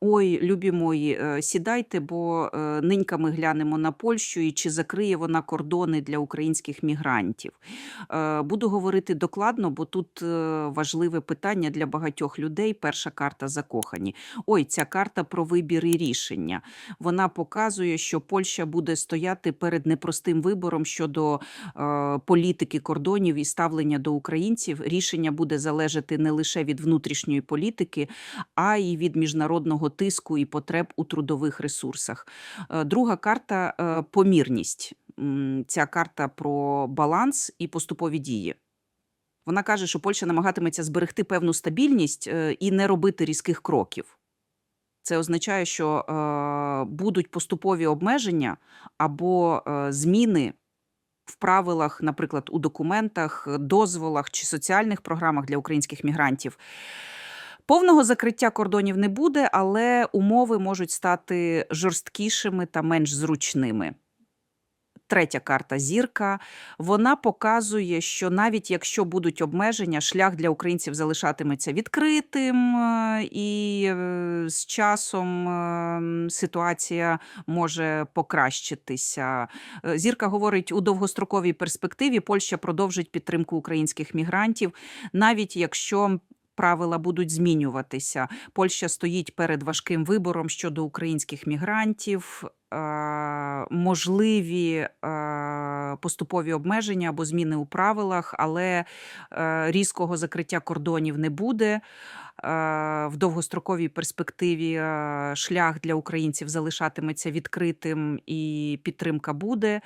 Ой, любі мої, е, сідайте, бо е, нинька ми глянемо на Польщу і чи закриє вона кордони для українських мігрантів. Е, Буду говорити докладно, бо тут важливе питання для багатьох людей. Перша карта закохані. Ой, ця карта про вибір і рішення. Вона показує, що Польща буде стояти перед непростим вибором щодо політики кордонів і ставлення до українців. Рішення буде залежати не лише від внутрішньої політики, а й від міжнародного тиску і потреб у трудових ресурсах. Е, Друга карта е, помірність. Ця карта про баланс і поступові дії. Вона каже, що Польща намагатиметься зберегти певну стабільність е, і не робити різких кроків. Це означає, що будуть поступові обмеження або зміни в правилах, наприклад, у документах, дозволах чи соціальних програмах для українських мігрантів. Повного закриття кордонів не буде, але умови можуть стати жорсткішими та менш зручними. Третя карта зірка. Вона показує, що навіть якщо будуть обмеження, шлях для українців залишатиметься відкритим, е, і е, з часом е, ситуація може покращитися. Зірка говорить, у довгостроковій перспективі Польща продовжить підтримку українських мігрантів, навіть якщо правила будуть змінюватися. Польща стоїть перед важким вибором щодо українських мігрантів. е, Можливі е, поступові обмеження або зміни у правилах, але е, різкого закриття кордонів не буде. В довгостроковій перспективі шлях для українців залишатиметься відкритим і підтримка буде.